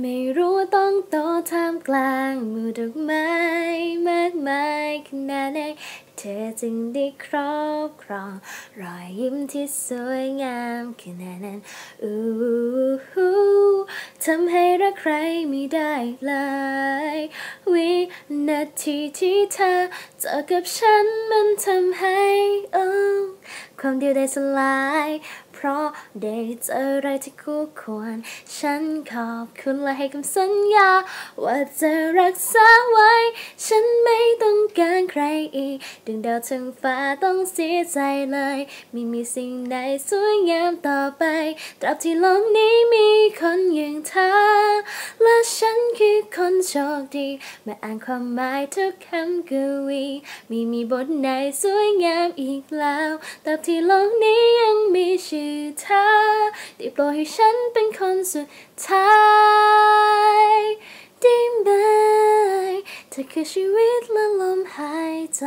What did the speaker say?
ไม่รู้ต้องโตท่ามกลางมู่ดอกไม้มากมายขนาดไหนเธอจึงได้ครอบครอง รอยยิ้มที่สวยงามขนาดนั้นอู้หูทำให้รักใครไม่ได้เลยวินาทีที่เธอเจอกับฉันมันทำให้โอ้ ความเดียวได้สลาย เพราะได้เจออะไรที่คู่ควร ฉันขอบคุณและให้คำสัญญา ว่าจะรักษาไว้ ฉันไม่ต้องการใครอีกดึงดาวทั้งฟ้าต้องเสียใจเลย ไม่มีสิ่งใดสวยงามต่อไป ตราบที่โลกนี้มีคนอย่างเธอ คือคนโชคดีมื่ออ่านความหมายทุกคำกวีไม่มีบทไหนสวยงามอีกแล้วตราบที่โลกนี้ยังมีชื่อเธอได้โปรดให้ฉันเป็นคนสุดท้ายได้ไหมเธอคือชีวิตและลมหายใจ